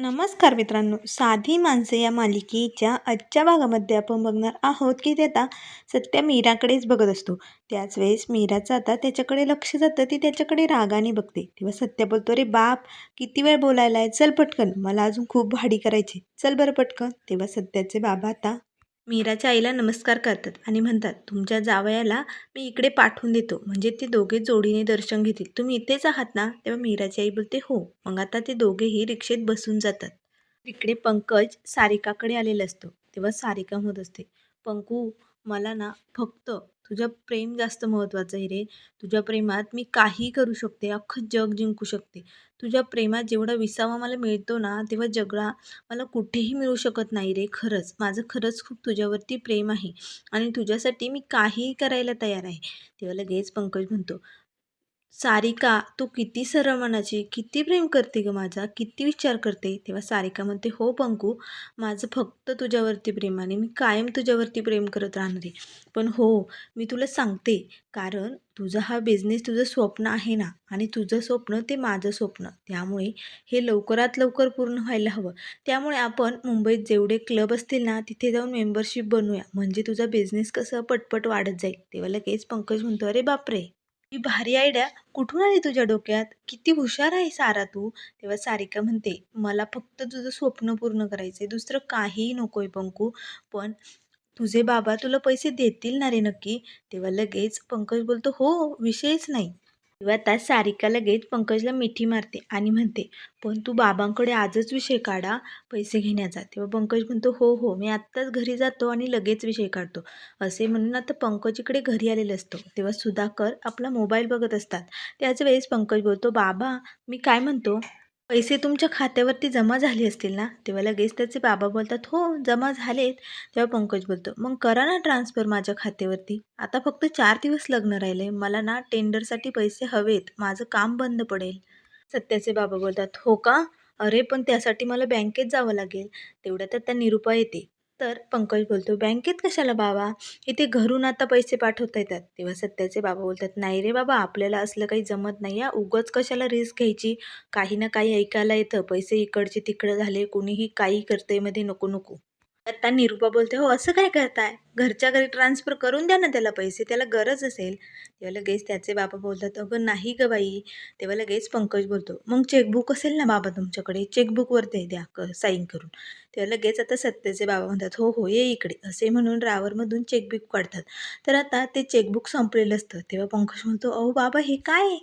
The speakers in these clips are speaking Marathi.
नमस्कार मित्रांनो. साधी माणसे या मालिकेच्या आजच्या भागामध्ये आपण बघणार आहोत की ते आता सत्या मीराकडेच बघत असतो. त्याच वेळेस मीराचं आता त्याच्याकडे लक्ष जातं ती त्याच्याकडे रागाने बघते. तेव्हा सत्या बोलतो अरे बाप किती वेळ बोलायला आहे चल पटकन. मला अजून खूप भाडी करायची चल बरं पटकन. तेव्हा सत्याचे बाबा आता मीराच्या आईला नमस्कार करतात आणि म्हणतात तुमच्या जावयाला मी इकडे पाठवून देतो. म्हणजे ते दोघे जोडीने दर्शन घेतील. तुम्ही इथेच आहात ना? तेव्हा मीराची आई बोलते हो. मग आता ते दोघेही रिक्षेत बसून जातात. इकडे पंकज सारिकाकडे आलेला असतो. तेव्हा सारिका म्हणत असते पंकू मला ना फक्त तुझं प्रेम जास्त महत्त्वाचं आहे रे. तुझ्या प्रेमात मी काहीही करू शकते अख्खं जग जिंकू शकते. तुझ्या प्रेमात जेवढा विसावा मला मिळतो ना तेव्हा जगळा मला कुठेही मिळू शकत नाही रे खरंच. माझं खरंच खूप तुझ्यावरती प्रेम आहे आणि तुझ्यासाठी मी काहीही करायला तयार आहे. तेव्हा लगेच पंकज म्हणतो सारिका तू किती सरळ मनाची किती प्रेम करते ग माझा किती विचार करते? तेव्हा सारिका म्हणते हो पंकू माझं फक्त तुझ्यावरती प्रेम आणि मी कायम तुझ्यावरती प्रेम करत राहणार आहे. पण हो मी तुला सांगते कारण तुझा हा बिझनेस तुझं स्वप्न आहे ना आणि तुझं स्वप्न ते माझं स्वप्न. त्यामुळे हे लवकरात लवकर पूर्ण व्हायला हवं. त्यामुळे आपण मुंबईत जेवढे क्लब असतील ना तिथे जाऊन मेंबरशिप बनवूया म्हणजे तुझा बिझनेस कसं पटपट वाढत जाईल. तेव्हा लगेच पंकज म्हणतो अरे बापरे ही भारी आयडिया कुठून आली तुझ्या डोक्यात? किती हुशार आहे सारा तू. तेव्हा सारिका म्हणते मला फक्त तुझं स्वप्न पूर्ण करायचं आहे दुसरं काहीही नको आहे पंकू. पण तुझे बाबा तुला पैसे देतील ना रे नक्की? तेव्हा लगेच पंकज बोलतो हो विषयच नाही. तेव्हा त्या सारिका लगेच पंकजला मिठी मारते आणि म्हणते पण तू बाबांकडे आजच विषय काढा पैसे घेण्याचा. तेव्हा पंकज म्हणतो हो हो मी आत्ताच घरी जातो आणि लगेच विषय काढतो. असे म्हणून आता पंकज इकडे घरी आलेलं असतो. तेव्हा सुधाकर आपला मोबाईल बघत असतात. त्याच वेळेस पंकज बोलतो बाबा मी काय म्हणतो? पैसे तुमच्या खात्यावरती जमा झाले असतील ना? तेव्हा लगेच त्याचे बाबा बोलतात हो जमा झालेत. तेव्हा पंकज बोलतो मग करा ना ट्रान्सफर माझ्या खात्यावरती. आता फक्त चार दिवस लग्न राहिले मला ना टेंडरसाठी पैसे हवेत. माझं काम बंद पडेल. सत्याचे बाबा बोलतात हो का? अरे पण त्यासाठी मला बँकेत जावं लागेल. तेवढ्यात त्या निरुपा येते. तर पंकज बोलतो बँकेत कशाला बाबा? इथे घरून आता पैसे पाठवता येतात. तेव्हा सत्याचे बाबा बोलतात नाही रे बाबा आपल्याला असलं काही जमत नाही या उगच कशाला रिस्क घ्यायची? काही ना काही ऐकायला येतं. पैसे इकडचे तिकडं झाले कोणीही काही करते मध्ये नको नको. आता निरुपा बोलते हो असं काय करताय? घरच्या घरी ट्रान्सफर करून द्या ना त्याला पैसे त्याला गरज असेल. तेव्हा लगेच त्याचे बाबा बोलतात अगं नाही ग बाई. तेव्हा लगेच पंकज बोलतो मग चेकबुक असेल ना बाबा तुमच्याकडे? चेकबुकवरती द्या क साईन करून. तेव्हा लगेच आता सत्याचे बाबा म्हणतात हो हो ये इकडे. असे म्हणून ड्रायव्हरमधून चेकबुक काढतात. तर आता ते चेकबुक संपलेलं असतं. तेव्हा पंकज म्हणतो अहो बाबा हे काय आहे?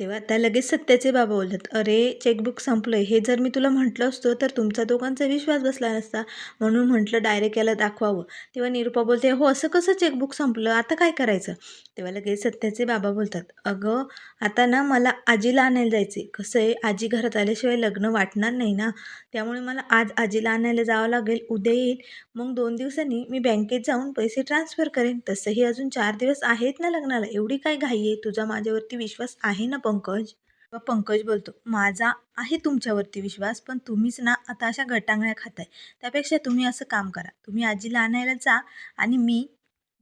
तेव्हा त्या लगेच सत्याचे बाबा बोलतात अरे चेकबुक संपलं हे जर मी तुला म्हटलं असतो तर तुमचा दोघांचा विश्वास बसला नसता. म्हणून म्हटलं डायरेक्ट याला दाखवावं. तेव्हा निरुपा बोलते हो असं कसं चेकबुक संपलं? आता काय करायचं? तेव्हा लगेच सत्याचे बाबा बोलतात अगं आता ना मला आजीला आणायला जायचे कसं आहे आजी घरात आल्याशिवाय लग्न वाटणार नाही ना. त्यामुळे मला आज आजीला आणायला जावं लागेल. उद्या येईल. मग दोन दिवसांनी मी बँकेत जाऊन पैसे ट्रान्सफर करेन. तसंही अजून चार दिवस आहेत ना लग्नाला. एवढी काय घाई आहे? तुझा माझ्यावरती विश्वास आहे ना पंकज. पंकज बोलतो माझा आहे तुमच्यावरती विश्वास पण तुम्हीच ना आता अशा गटांगळ्या खाताय. त्यापेक्षा तुम्ही असं काम करा. तुम्ही आजीला आणायला जा आणि मी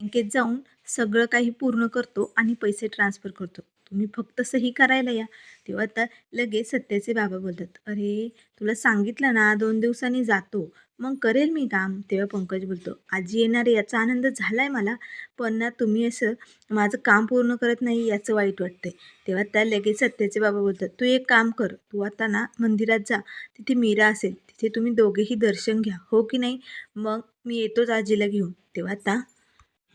बँकेत जाऊन सगळं काही पूर्ण करतो आणि पैसे ट्रान्सफर करतो. तुम्ही फक्त सही करायला या. तेव्हा आता लगेच सत्याचे बाबा बोलतात अरे तुला सांगितलं ना दोन दिवसांनी जातो. मग करेल मी काम. तेव्हा पंकज बोलतो आजी येणार आहे याचा आनंद झाला आहे मला पण ना तुम्ही असं माझं काम पूर्ण करत नाही याचं वाईट वाटतंय. तेव्हा त्या लगेच सत्याचे बाबा बोलतात तू एक काम कर तू आता ना मंदिरात जा. तिथे मीरा असेल तिथे तुम्ही दोघेही दर्शन घ्या हो की नाही? मग मी येतोच आजीला घेऊन. तेव्हा आता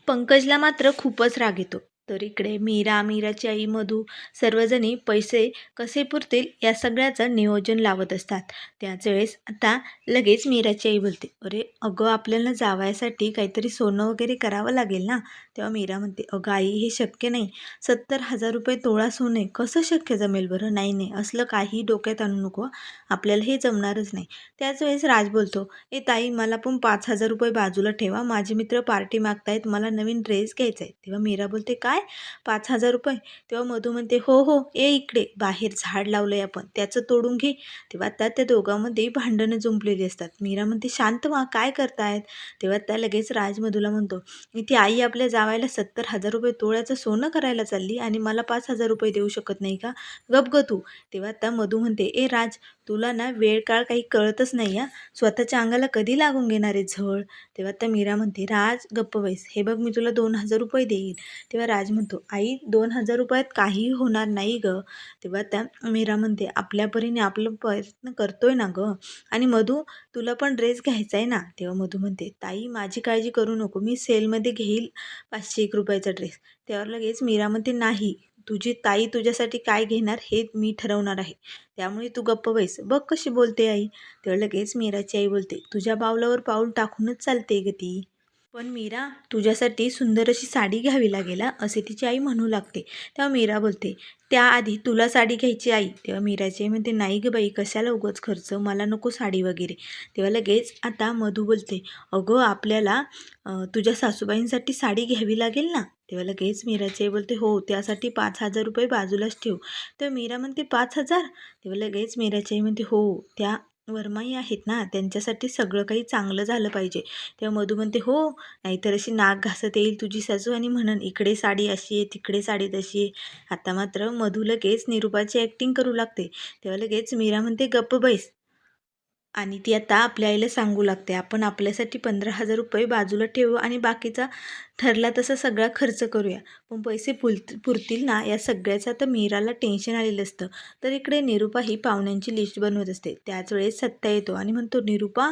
पंकजला मात्र खूपच राग येतो. तर इकडे मीरा मीराची आई मधू सर्वजणी पैसे कसे पुरतील या सगळ्याचं नियोजन लावत असतात. त्याच वेळेस आता लगेच मीराची आई बोलते अरे अगं आपल्याला जावयासाठी काहीतरी सोनं वगैरे करावं लागेल ना? तेव्हा मीरा म्हणते अगं आई हे शक्य नाही. सत्तर हजार रुपये तोळा सोने कसं शक्य जमेल बरं? नाही नाही असलं काही डोक्यात आणू नको. आपल्याला हे जमणारच नाही. त्याच वेळेस राज बोलतो ए ताई मला पण पाच हजार रुपये बाजूला ठेवा. माझे मित्र पार्टी मागतायत. मला नवीन ड्रेस घ्यायचा आहे तेव्हा मीरा बोलते काय? काय? पाच हजार रुपये. तेव्हा मधू म्हणते हो हो ए इकडे. बाहेर झाड लावलं आहे आपण. त्याचं तोडून घे. तेव्हा त्या त्या दोघांमध्ये भांडणं जुंपलेली असतात. मीरा म्हणते शांत व्हा काय करतायत? तेव्हा त्या लगेच राज मधूला म्हणतो इथे आई आपल्या जावायला सत्तर हजार रुपये तोळ्याचं सोनं करायला चालली आणि मला पाच हजार रुपये देऊ शकत नाही का? गप ग तू. तेव्हा त्या मधू म्हणते ए राज तुला ना वेळ काळ काही कळतच नाही या स्वतःच्या अंगाला कधी लागून घेणारे झळ? तेव्हा त्या मीरा म्हणते राज गप्प बैस. हे बघ मी तुला दोन हजार रुपये देईल तेव्हा राज म्हणतो आई दोन हजार रुपयात काहीही होणार नाही ग. तेव्हा त्या मीरा म्हणते आपल्या परीने आपलं प्रयत्न करतोय ना ग. आणि मधू तुला पण ड्रेस घ्यायचा आहे ना. तेव्हा मधू म्हणते ताई माझी काळजी करू नको. मी सेलमध्ये घेईल पाचशे एक रुपयाचा ड्रेस. त्यावर लगेच मीरा म्हणते नाही तुझी ताई तुझ्यासाठी काय घेणार हे मी ठरवणार आहे. त्यामुळे तू गप्प बैस. बघ कशी बोलते आई. तेव्हा लगेच मीराची आई बोलते तुझ्या पावलावर पाऊल टाकूनच चालते ग ती. पण मीरा तुझ्यासाठी सुंदर अशी साडी घ्यावी लागेल असे तिची आई म्हणू लागते. तेव्हा मीरा बोलते त्याआधी तुला साडी घ्यायची आई तेव्हा मीराची आई म्हणते नाही ग बाई कशाला उगाच खर्च? मला नको साडी वगैरे. तेव्हा लगेच आता मधू बोलते अगं आपल्याला तुझ्या सासूबाईंसाठी साडी घ्यावी लागेल ना? तेव्हा लगेच मीराची आई बोलते हो त्यासाठी पाच हजार रुपये बाजूलाच ठेव. तर मीरा म्हणते पाच हजार? तेव्हा लगेच मीराची आई म्हणते हो त्या वरमाई आहेत ना त्यांच्यासाठी सगळं काही चांगलं झालं पाहिजे. तेव्हा मधू म्हणते हो नाहीतर अशी नाक घासत येईल तुझी सासू. आणि म्हणन इकडे साडी अशी आहे तिकडे साडी तशी आहे. आता मात्र मधू लगेच निरूपाची ॲक्टिंग करू लागते. तेव्हा लगेच मीरा म्हणते गप्प बैस. आणि ती आता आपल्या आईला सांगू लागते. आपण आपल्यासाठी पंधरा हजार रुपये बाजूला ठेवू आणि बाकीचा ठरला तसा सगळा खर्च करूया. पण पैसे पुल पुरतील ना? या सगळ्याचं आता मीराला टेन्शन आलेलं असतं. तर इकडे निरूपा ही पाहुण्यांची लिस्ट बनवत असते. त्याच वेळेस सत्या येतो आणि म्हणतो निरूपा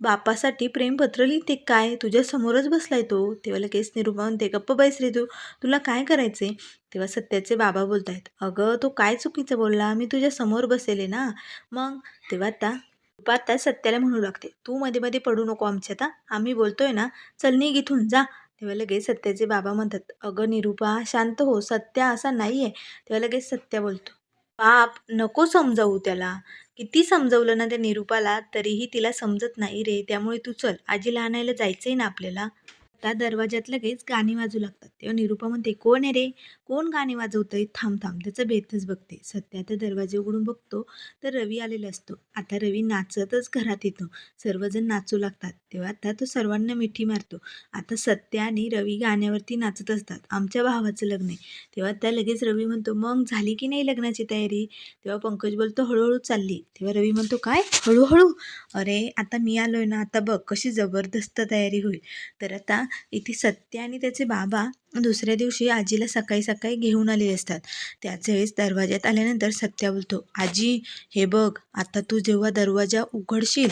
बापासाठी प्रेमपत्र लिहिते काय? तुझ्यासमोरच बसलाय तो. तेव्हा लगेच निरूपा म्हणते गप्प बैस रे तू. तुला काय करायचे तेव्हा सत्याचे बाबा बोलतायत अगं तो काय चुकीचं बोलला? मी तुझ्या समोर बसेले ना. मग तेव्हा आता निरूपा आता सत्याला म्हणू लागते. तू मध्ये मध्ये पडू नको आमच्यात आम्ही बोलतोय ना चल निघ इथून जा. तेव्हा लगेच सत्याचे बाबा म्हणतात अगं निरूपा शांत हो सत्या असा नाही आहे तेव्हा लगेच सत्या बोलतो बाप नको समजावू त्याला. किती समजवलं ना त्या निरूपाला तरीही तिला समजत नाही रे त्यामुळे तू चल. आजीला आणायला जायचंय ना आपल्याला. आता दरवाज्यात लगेच गाणी वाजू लागतात. तेव्हा निरूपा म्हणते कोण आहे रे? कोण गाणी वाजवतंय? थांब थांब त्याचं बेतच बघते. सत्या तर दरवाजे उघडून बघतो तर रवी आलेला असतो. आता रवी नाचतच घरात येतो. सर्वजण नाचू लागतात. तेव्हा आता तो सर्वांना मिठी मारतो. आता सत्या आणि रवी गाण्यावरती नाचत असतात. आमच्या भावाचं लग्न आहे. तेव्हा त्या लगेच रवी म्हणतो मग झाली की नाही लग्नाची तयारी? तेव्हा पंकज बोलतो हळूहळू चालली. तेव्हा रवी म्हणतो काय? हळूहळू? अरे आता मी आलोय ना. आता बघ कशी जबरदस्त तयारी होईल. तर आता इथे सत्य आणि त्याचे बाबा दुसऱ्या दिवशी आजीला सकाळी सकाळी घेऊन आलेले असतात. त्याच वेळेस दरवाज्यात आल्यानंतर सत्या बोलतो आजी हे बघ आता तू जेव्हा दरवाजा उघडशील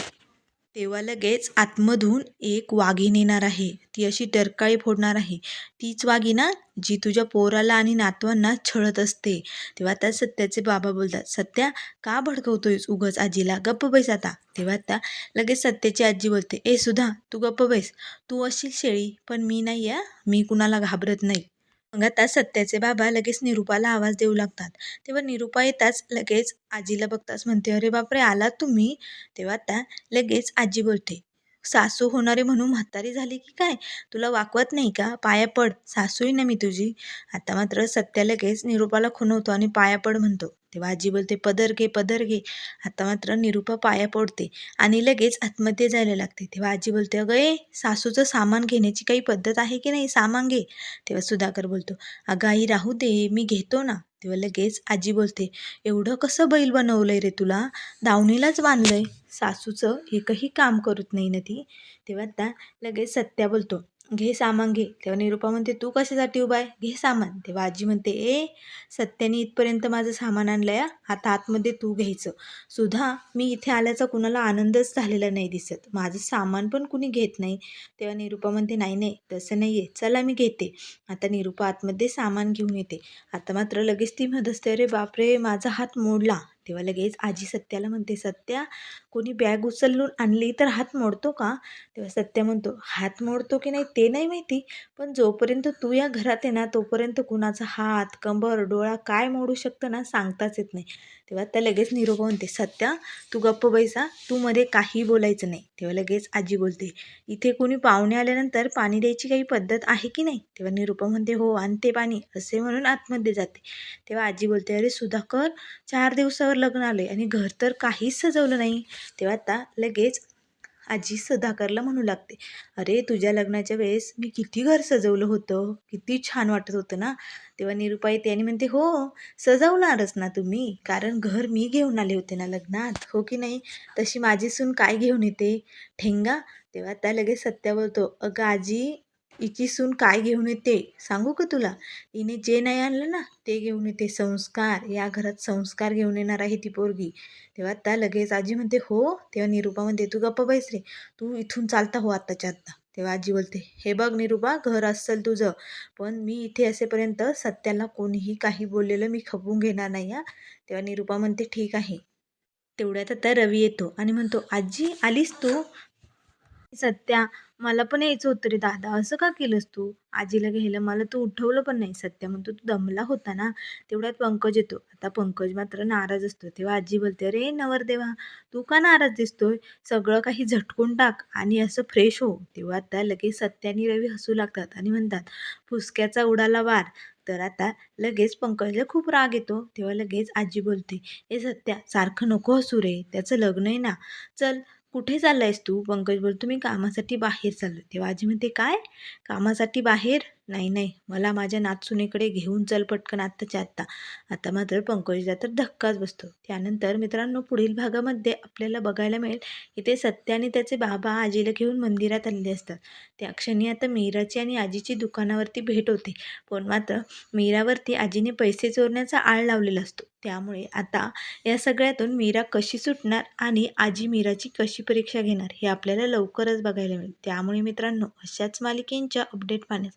तेव्हा लगेच आतमधून एक वाघीण येणार आहे. ती अशी डरकाळी फोडणार आहे. तीच वाघीणा जी तुझ्या पोराला आणि नातवांना छळत असते. तेव्हा त्या सत्याचे बाबा बोलतात सत्या का भडकवतोयस उगच आजीला? गप्प बैस आता. तेव्हा त्या लगेच सत्याची आजी बोलते ए सुधा तू गप्प बैस. तू असशील शेळी पण मी नाही आहे मी कुणाला घाबरत नाही. मग आता सत्याचे बाबा लगेच निरूपाला आवाज देऊ लागतात. तेव्हा निरूपा येताच लगेच आजीला बघताच म्हणते अरे बापरे आलात तुम्ही? तेव्हा आता लगेच आजी बोलते सासू होणारे म्हणून म्हातारी झाली की काय? तुला वाकवत नाही का? पाया पड सासूही ना मी तुझी. आता मात्र सत्या लगेच निरूपाला खुणवतो आणि पाया पड म्हणतो. तेव्हा आजी बोलते पदर घे पदर घे. आता मात्र निरूपा पाया पडते आणि लगेच आत्महत्या जायला लागते. तेव्हा आजी बोलते अगं ए सासूचं सामान घेण्याची काही पद्धत आहे की नाही? सामान घे. तेव्हा सुधाकर बोलतो अगं आई राहू दे मी घेतो ना. तेव्हा लगेच आजी बोलते एवढं कसं बैल बनवलंय रे तुला? दावणीलाच बांधलंय. सासूचं एकही काम करत नाही ना ती. तेव्हा आता लगेच सत्या बोलतो घे सामान घे. तेव्हा निरूपा म्हणते तू कशासाठी उभा आहे? घे सामान. तेव्हा आजी म्हणते ए सत्याने इथपर्यंत माझं सामान आणलंय या आता आतमध्ये तू घ्यायचं. सुद्धा मी इथे आल्याचा कुणाला आनंदच झालेला नाही दिसत. माझं सामान पण कुणी घेत नाही. तेव्हा निरूपा म्हणते नाही नाही तसं नाही आहे चला मी घेते. आता निरूपा आतमध्ये सामान घेऊन येते. आता मात्र लगेच ती म्हणत असते अरे बापरे माझा हात मोडला. तेव्हा लगेच आजी सत्याला म्हणते सत्या कोणी बॅग उचलून आणली तर हात मोडतो का? तेव्हा सत्या म्हणतो हात मोडतो की नाही ते नाही माहिती पण जोपर्यंत तू या घरात आहे ना तोपर्यंत कुणाचा हात कंबर डोळा काय मोडू शकतं ना सांगताच येत नाही. तेव्हा आता लगेच निरोपा म्हणते सत्या तू गप्प बैसा तू मध्ये काही बोलायचं नाही. तेव्हा लगेच आजी बोलते इथे कोणी पाहुणे आल्यानंतर पाणी द्यायची काही पद्धत आहे की नाही? तेव्हा निरुपा म्हणते हो आणते पाणी असे म्हणून आतमध्ये जाते. तेव्हा आजी बोलते अरे सुधाकर चार दिवसावर लग्न आले आणि घर तर काहीच सजवलं नाही. तेव्हा आता लगेच आजी सुधाकरला म्हणू लागते अरे तुझ्या लग्नाच्या वेळेस मी किती घर सजवलं होतं किती छान वाटत होतं ना? तेव्हा निरुपा येते आणि म्हणते हो सजवणारच ना तुम्ही कारण घर मी घेऊन आले होते ना लग्नात हो की नाही? तशी माझी सून काय घेऊन येते? ठेंगा? तेव्हा त्या लगेच सत्या बोलतो अगं आजी हिची सून काय घेऊन येते? सांगू का तुला? हिने जे नाही आणलं ना ते घेऊन येते. संस्कार. या घरात संस्कार घेऊन येणार आहे ती पोरगी. तेव्हा त्या लगेच आजी म्हणते हो. तेव्हा निरुपा म्हणते तू गप्प बैस रे. तू इथून चालता हो आत्ताच्या आत्ता. तेव्हा आजी बोलते हे बघ निरुपा घर असेल तुझं पण मी इथे असेपर्यंत सत्याला कोणीही काही बोललेलं मी खपवून घेणार नाही हा. तेव्हा निरुपा म्हणते ठीक आहे. तेवढ्यात आता रवी येतो आणि म्हणतो आजी आलीस तू? सत्या मला पण यायचं होतं रे दादा. असं का केलंस तू? आजीला घ्यायला मला तू उठवलं पण नाही. सत्या म्हणतो तू दमला होता ना? तेवढ्यात पंकज येतो. आता पंकज मात्र नाराज असतो. तेव्हा आजी बोलते अरे नवरदेवा तू का नाराज दिसतोय? सगळं काही झटकून टाक आणि असं फ्रेश हो. तेव्हा आता लगेच सत्या आणि रवी हसू लागतात आणि म्हणतात फुसक्याचा उडाला वार. तर आता लगेच पंकजला खूप राग येतो. तेव्हा लगेच आजी बोलते ए सत्या सारखं नको हसू रे. त्याचं लग्न आहे ना. चल कुठे चाललायस तू पंकज? बोलतो मी कामासाठी बाहेर चाललो तेव्हा आजी म्हणते काय? कामासाठी बाहेर? नाही नाही. मला माझ्या नाचुनीकडे घेऊन चल पटकन आत्ताच्या आत्ता. आता मात्र पंकजला तर धक्काच बसतो. त्यानंतर मित्रांनो पुढील भागामध्ये आपल्याला बघायला मिळेल इथे सत्याने त्याचे बाबा आजीला घेऊन मंदिरात आलेले असतात. त्या क्षणी आता मीराची आणि आजीची दुकानावरती भेट होते. पण मात्र मीरावरती आजीने पैसे चोरण्याचा आळ लावलेला असतो. त्यामुळे आता या सगळ्यातून मीरा कशी सुटणार आणि आजी मीराची कशी परीक्षा घेणार हे आपल्याला लवकरच बघायला मिळेल. त्यामुळे मित्रांनो अशाच मालिकेंच्या अपडेट पाहण्यास